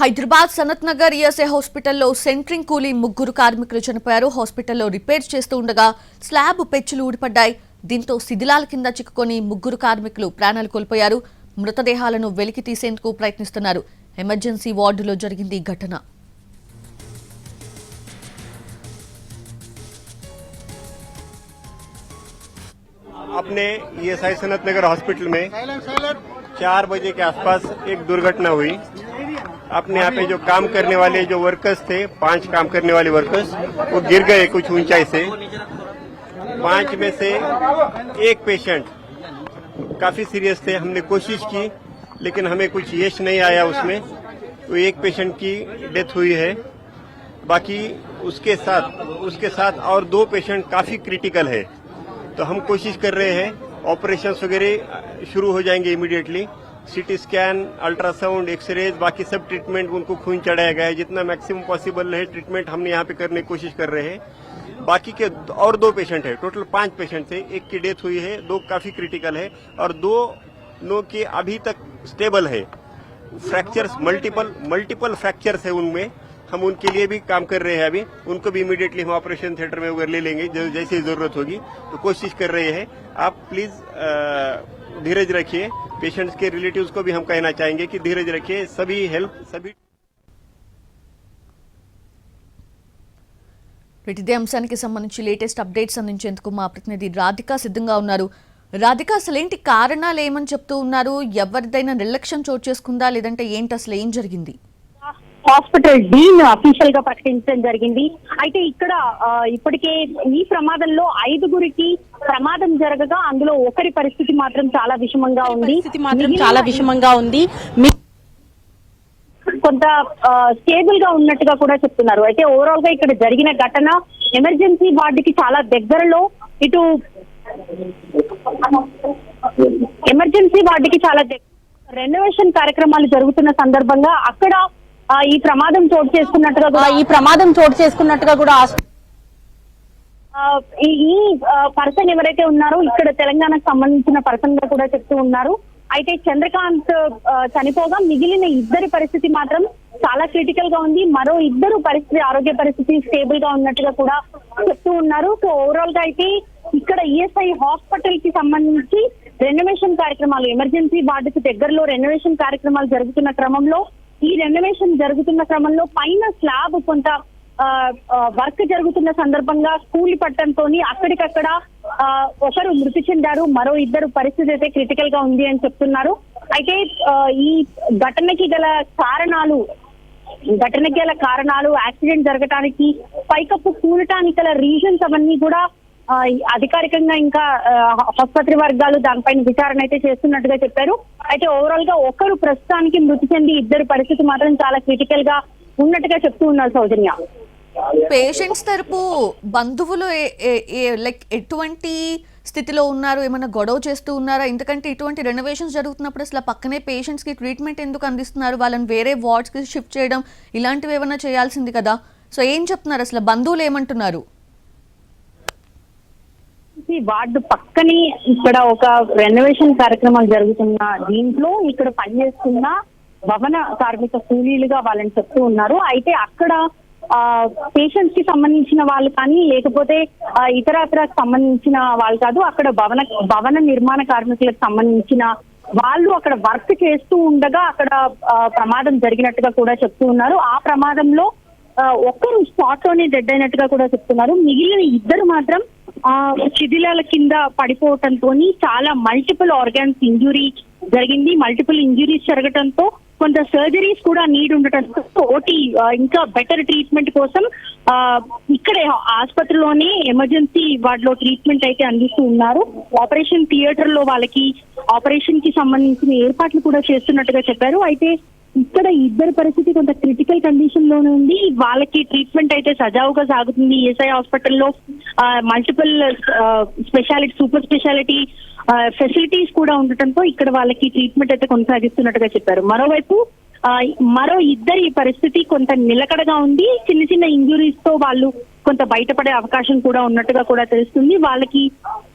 Hyderabad Sanath Nagar ESI హాస్పిటల్లో centring కూలీ ముగ్గురు కార్మికులు చనిపోయారు హాస్పిటల్లో రిపేర్ చేస్తూ ఉండగా స్లాబ్ పెచ్చులు ఊడిపడ్డాయి దీంతో శిథిలాల కింద చిక్కుకొని ముగ్గురు కార్మికులు ప్రాణాలు కోల్పోయారు మృతదేహాలను వెలికి తీసేందుకు ప్రయత్నిస్తున్నారు ఎమర్జెన్సీ వార్డులో జరిగింది ఈ ఘటన अपने ईएसआई सनत नगर हॉस्पिटल में चार बजे के आसपास एक दुर्घटना हुई अपने यहाँ पे जो काम करने वाले जो वर्कर्स थे, पाँच काम करने वाले वर्कर्स वो गिर गए कुछ ऊंचाई से। पाँच में से एक पेशेंट काफ़ी सीरियस थे, हमने कोशिश की, लेकिन हमें कुछ यश नहीं आया उसमें। तो एक पेशेंट की डेथ हुई है। बाकी उसके साथ उसके साथ और दो पेशेंट काफ़ी क्रिटिकल है। तो हम कोशिश कर रहे हैं ऑपरेशन वगैरह शुरू हो जाएँगे immediately CT scan, ultrasound X-rays बाकी सब ट्रीटमेंट उनको खून चढ़ाया गया है। जितना मैक्सिमम पॉसिबल है ट्रीटमेंट हमने यहाँ पे करने की कोशिश कर रहे हैं। बाकी के और दो पेशेंट है। टोटल पाँच पेशेंट थे एक की डेथ हुई है, दो काफ़ी क्रिटिकल है और दो लोग के अभी तक स्टेबल है। फ्रैक्चर्स मल्टीपल मल्टीपल फ्रैक्चर्स है उनमें। हम उनके लिए भी काम कर रहे हैं अभी। उनको भी इमीडिएटली हम ऑपरेशन थिएटर में वगैरह ले लेंगे जैसे ज़रूरत होगी तो कोशिश कर रहे हैं। आप प्लीज़ धीरज रखिए। पेशेंट्स के रिलेटिव्स को भी हम कहना चाहेंगे कि धीरज रखिए सभी हेल्प सभी ఇదే అంశానికి సంబంధించి లేటెస్ట్ అప్డేట్స్ అందించేందుకు మా ప్రతినిధి రాధిక సిద్ధంగా ఉన్నారు రాధిక అసలేంటి కారణాలు ఏమని చెప్తూ ఉన్నారు ఎవరిదైనా నిర్లక్ష్యం చోటు చేసుకుందా లేదంటే ఏంటి అసలు ఏం జరిగింది హాస్పిటల్ డీన్ అఫీషియల్గా ప్రకటించడం జరిగింది. అయితే ఇక్కడ ఇప్పటికే ఈ ప్రమాదంలో ఐదుగురికి ప్రమాదం జరగగా అందులో ఒకరి పరిస్థితి మాత్రం చాలా విషమంగా ఉంది. మాత్రం చాలా విషమంగా ఉంది. కొంత స్టేబుల్గా ఉన్నట్టుగా కూడా చెప్తున్నారు. అయితే ఓవరాల్గా ఇక్కడ జరిగిన ఘటన ఎమర్జెన్సీ వార్డుకి చాలా దగ్గరలో ఇటు ఎమర్జెన్సీ వార్డుకి చాలా రెనోవేషన్ కార్యక్రమాలు జరుగుతున్న సందర్భంగా అక్కడ ఈ ప్రమాదం చోటు చేసుకున్నట్టుగా కూడా ఈ ప్రమాదం చోటు చేసుకున్నట్టుగా కూడా ఈ పర్సన్ ఎవరైతే ఉన్నారో ఇక్కడ తెలంగాణకు సంబంధించిన పర్సన్గా కూడా చెప్తూ ఉన్నారు. అయితే చంద్రకాంత్ చనిపోగా మిగిలిన ఇద్దరి పరిస్థితి మాత్రం చాలా క్రిటికల్గా ఉంది. మరో ఇద్దరు పరిస్థితి ఆరోగ్య పరిస్థితి స్టేబుల్గా ఉన్నట్టుగా కూడా చెప్తూ ఉన్నారు. సో ఓవరాల్గా అయితే ఇక్కడ ఈఎస్ఐ హాస్పిటల్కి సంబంధించి రెనోవేషన్ కార్యక్రమాలు ఎమర్జెన్సీ వార్డుకి దగ్గరలో రెనోవేషన్ కార్యక్రమాలు జరుగుతున్న క్రమంలో ఈ రెనోవేషన్ జరుగుతున్న క్రమంలో పైన స్లాబ్ కొంత ఆ, వర్క్ జరుగుతున్న సందర్భంగా కూలి పట్టడంతో అక్కడికక్కడ ఆ, ఒకరు మృతి చెందారు మరో ఇద్దరు పరిస్థితి అయితే క్రిటికల్గా ఉంది అని చెప్తున్నారు. అయితే ఈ ఘటనకి గల కారణాలు ఘటనకి గల కారణాలు యాక్సిడెంట్ జరగటానికి పైకప్పు కూలటానికి గల రీజన్స్ అవన్నీ కూడా అధికారికంగా ఇంకా ఆసుపత్రి వర్గాలు దానిపైన విచారణ అయితే చేస్తున్నట్టుగా చెప్పారు. అయితే ఓవరాల్గా ఒకరు ప్రస్తుతానికి మృతి చెంది ఇద్దరు పరిస్థితి మాత్రం చాలా క్రిటికల్గా ఉన్నట్టుగా చెప్తూ ఉన్నారు సౌజన్య. పేషెంట్స్ తరపు బంధువులు లైక్ ఎటువంటి స్థితిలో ఉన్నారు? ఏమైనా గొడవ చేస్తూ ఉన్నారా? ఎందుకంటే ఇటువంటి రెనోవేషన్స్ జరుగుతున్నప్పుడు అసలు పక్కనే పేషెంట్స్కి ట్రీట్మెంట్ ఎందుకు అందిస్తున్నారు? వాళ్ళని వేరే వార్డ్స్కి షిఫ్ట్ చేయడం ఇలాంటివి ఏమైనా చేయాల్సింది కదా? సో ఏం చెప్తున్నారు? అసలు బంధువులు ఏమంటున్నారు? వచ్చేసి వార్డు పక్కనే ఇక్కడ ఒక రెనోవేషన్ కార్యక్రమాలు జరుగుతున్న దీంట్లో ఇక్కడ పనిచేస్తున్న భవన కార్మిక కూలీలుగా వాళ్ళని చెప్తూ ఉన్నారు. అయితే అక్కడ పేషెంట్స్కి సంబంధించిన వాళ్ళు కానీ లేకపోతే ఇతరత్ర సంబంధించిన వాళ్ళు కాదు అక్కడ భవన భవన నిర్మాణ కార్మికులకు సంబంధించిన వాళ్ళు అక్కడ వర్క్ చేస్తూ ఉండగా అక్కడ ప్రమాదం జరిగినట్టుగా కూడా చెప్తూ ఉన్నారు. ఆ ప్రమాదంలో ఒక్కరు స్పాట్లోనే డెడ్ అయినట్టుగా కూడా చెప్తున్నారు. మిగిలిన ఇద్దరు మాత్రం ఆ శిథిలాల కింద పడిపోవటంతో చాలా మల్టిపుల్ ఆర్గాన్స్ ఇంజురీ జరిగింది. మల్టిపుల్ ఇంజురీస్ జరగటంతో కొంత సర్జరీస్ కూడా నీడ్ ఉండటంతో ఓటీ ఇంకా బెటర్ ట్రీట్మెంట్ కోసం ఇక్కడే ఆసుపత్రిలోనే ఎమర్జెన్సీ వార్డులో ట్రీట్మెంట్ అయితే అందిస్తూ ఉన్నారు. ఆపరేషన్ థియేటర్లో వాళ్ళకి ఆపరేషన్కి సంబంధించిన ఏర్పాట్లు కూడా చేస్తున్నట్టుగా చెప్పారు. అయితే ఇక్కడ ఇద్దరి పరిస్థితి కొంత క్రిటికల్ కండిషన్లోనే ఉంది. వాళ్ళకి ట్రీట్మెంట్ అయితే సజావుగా సాగుతుంది. ఈఎస్ఐ హాస్పిటల్లో multiple speciality super speciality facilities కూడా ఉండటంతో ఇక్కడ వాళ్ళకి ట్రీట్మెంట్ అయితే కొనసాగిస్తున్నట్టుగా చెప్పారు. మరోవైపు మరో ఇద్దరి పరిస్థితి కొంత నిలకడగా ఉంది. చిన్న చిన్న ఇంజురీస్తో వాళ్ళు కొంత బయటపడే అవకాశం కూడా ఉన్నట్టుగా కూడా తెలుస్తుంది. వాళ్ళకి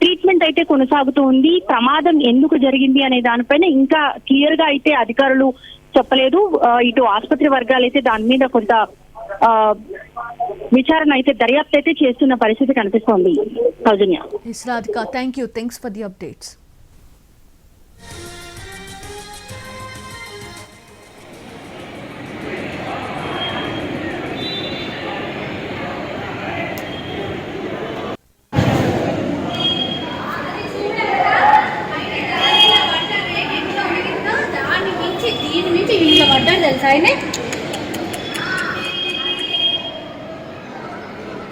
ట్రీట్మెంట్ అయితే కొనసాగుతూ ఉంది. ప్రమాదం ఎందుకు జరిగింది అనే దానిపైన ఇంకా క్లియర్గా అయితే అధికారులు చెప్పలేదు. ఇటు ఆసుపత్రి వర్గాలు అయితే దాని మీద కొంత ఆ, విచారణ అయితే దర్యాప్తు అయితే చేస్తున్న పరిస్థితి కనిపిస్తోంది. Soujanya. Thank you thanks for the updates